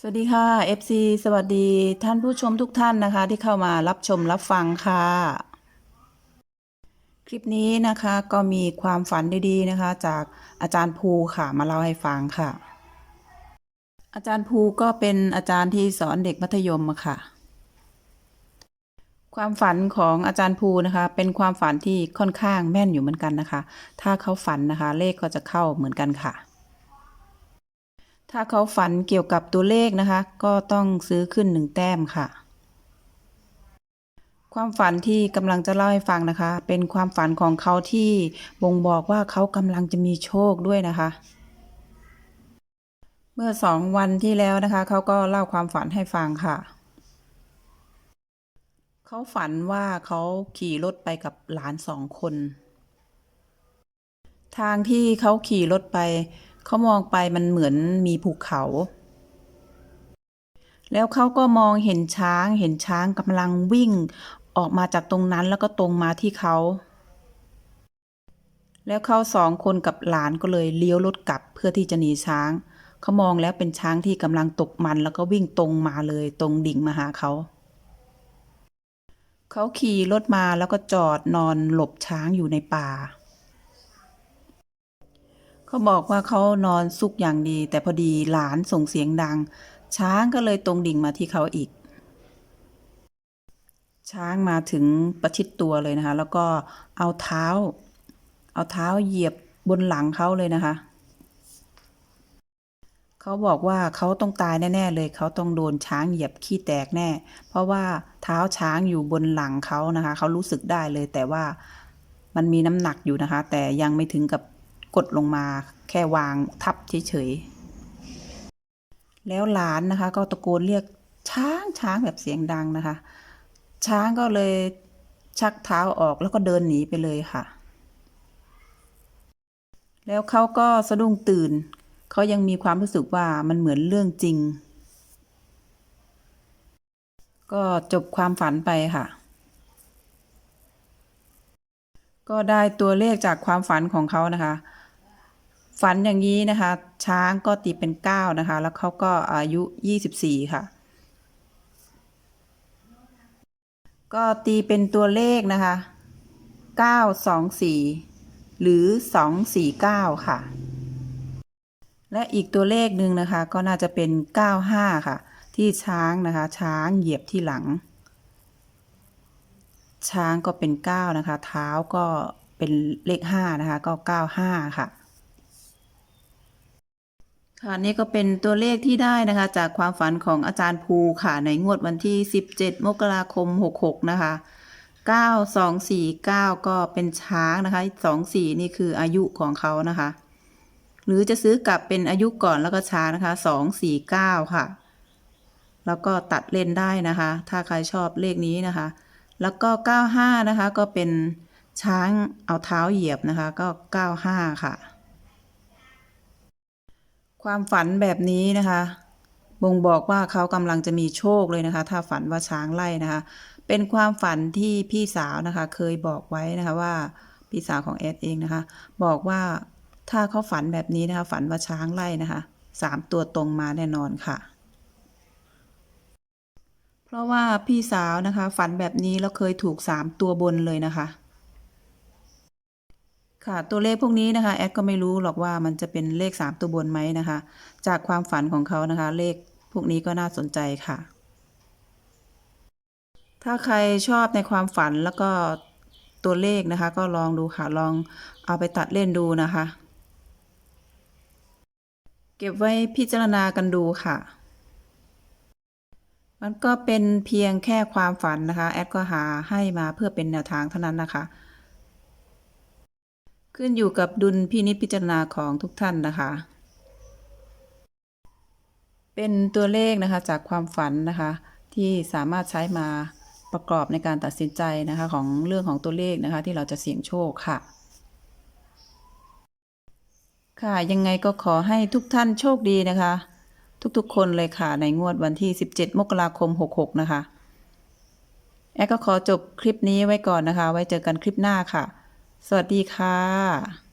สวัสดีค่ะ FC สวัสดีท่านผู้ชมทุกท่านนะคะ ที่เข้ามารับชมรับฟังค่ะ คลิปนี้นะคะก็มีความฝันดีๆนะคะ จากอาจารย์ภูค่ะมาเล่าให้ฟังค่ะ อาจารย์ภูก็เป็นอาจารย์ที่สอนเด็กมัธยมค่ะ ความฝันของอาจารย์ภูนะคะ เป็นความฝันที่ค่อนข้างแม่นอยู่เหมือนกันนะคะ ถ้าเขาฝันนะคะ เลขก็จะเข้าเหมือนกันค่ะ ถ้าเขาฝันเกี่ยวกับตัวเลขนะคะ ก็ต้องซื้อขึ้นหนึ่งแต้มค่ะ ความฝันที่กำลังจะเล่าให้ฟังนะคะ เป็นความฝันของเขาที่บ่งบอกว่าเขากำลังจะมีโชคด้วยนะคะ เมื่อสองวันที่แล้วนะคะ เขาก็เล่าความฝันให้ฟังค่ะเขาฝันว่าเขาขี่รถไปกับหลานสองคน ทางที่เขาขี่รถไป เขามองไปมันเหมือนมีภูเขา แล้วเขาก็มองเห็นช้าง เห็นช้างกำลังวิ่ง ออกมาจากตรงนั้นแล้วก็ตรงมาที่เขา แล้วเขาสองคนกับหลานก็เลยเลี้ยวรถกลับเพื่อที่จะหนีช้าง เขามองแล้วเป็นช้างที่กำลังตกมันแล้วก็วิ่งตรงมาเลย ตรงดิ่งมาหาเขาเขาขี่รถมาแล้วก็จอดนอนหลบช้างอยู่ในป่า เขาบอกว่าเขานอนซุกอย่างดี แต่พอดีหลานส่งเสียงดัง ช้างก็เลยตรงดิ่งมาที่เขาอีก ช้างมาถึงประชิดตัวเลยนะคะ แล้วก็เอาเท้า เอาเท้าเหยียบบนหลังเขาเลยนะคะเขาบอกว่าเขาต้องตายแน่ๆเลย เขาต้องโดนช้างเหยียบขี้แตกแน่ เพราะว่าเท้าช้างอยู่บนหลังเขานะคะ เขารู้สึกได้เลย แต่ว่ามันมีน้ำหนักอยู่นะคะ แต่ยังไม่ถึงกับ กดลงมาแค่วางทับเฉยๆ แล้วหลานนะคะ ก็ตะโกนเรียกช้างช้างแบบเสียงดังนะคะ ช้างก็เลยชักเท้าออกแล้วก็เดินหนีไปเลยค่ะ แล้วเขาก็สะดุ้งตื่น เขายังมีความรู้สึกว่ามันเหมือนเรื่องจริง ก็จบความฝันไปค่ะ ก็ได้ตัวเลขจากความฝันของเขานะคะ ฝันอย่างนี้นะคะ ช้างก็ตีเป็นเก้านะคะ แล้วเขาก็อายุยี่สิบสี่ค่ะ ก็ตีเป็นตัวเลขนะคะเก้าสองสี่หรือสองสี่เก้าค่ะ และอีกตัวเลขหนึ่งนะคะ ก็น่าจะเป็นเก้าห้าค่ะ ที่ช้างนะคะ ช้างเหยียบที่หลัง ช้างก็เป็นเก้านะคะ เท้าก็เป็นเลขห้านะคะ ก็เก้าห้าค่ะ ค่ะนี่ก็เป็นตัวเลขที่ได้นะคะ จากความฝันของอาจารย์ภูค่ะ ในงวดวันที่ 17 มกราคม 66 นะคะ 9249 ก็เป็นช้างนะคะ 24 นี่คืออายุของเขานะคะ หรือจะซื้อกลับเป็นอายุก่อนแล้วก็ช้างนะคะ 249 ค่ะ แล้วก็ตัดเล่นได้นะคะ ถ้าใครชอบเลขนี้นะคะ แล้วก็ 95 นะคะ ก็เป็นช้างเอาเท้าเหยียบนะคะ ก็ 95 ค่ะ ความฝันแบบนี้นะคะบ่งบอกว่าเขากำลังจะมีโชคเลยนะคะ ถ้าฝันว่าช้างไล่นะคะ เป็นความฝันที่พี่สาวนะคะ เคยบอกไว้นะคะว่าพี่สาวของแอดเองนะคะ บอกว่าถ้าเขาฝันแบบนี้นะคะ ฝันว่าช้างไล่นะคะสามตัวตรงมาแน่นอนค่ะ เพราะว่าพี่สาวนะคะ ฝันแบบนี้แล้วเคยถูกสามตัวบนเลยนะคะ ค่ะตัวเลขพวกนี้นะคะแอดก็ไม่รู้หรอกว่ามันจะเป็นเลข 3 ตัวบนไหมนะคะ จากความฝันของเขานะคะ เลขพวกนี้ก็น่าสนใจค่ะ ถ้าใครชอบในความฝันแล้วก็ตัวเลขนะคะ ก็ลองดูค่ะลองเอาไปตัดเล่นดูนะคะ เก็บไว้พิจารณากันดูค่ะ มันก็เป็นเพียงแค่ความฝันนะคะ แอดก็หาให้มาเพื่อเป็นแนวทางเท่านั้นนะคะ ขึ้นอยู่กับดุลพินิจพิจารณาของทุกท่านนะคะ เป็นตัวเลขนะคะจากความฝันนะคะ ที่สามารถใช้มาประกอบในการตัดสินใจนะคะของเรื่องของตัวเลขนะคะที่เราจะเสี่ยงโชคค่ะ ค่ะยังไงก็ขอให้ทุกท่านโชคดีนะคะ ทุกๆ คนเลยค่ะในงวดวันที่ 17 มกราคม 66 นะคะ แอดก็ขอจบคลิปนี้ไว้ก่อนนะคะ ไว้เจอกันคลิปหน้าค่ะ สวัสดีค่ะ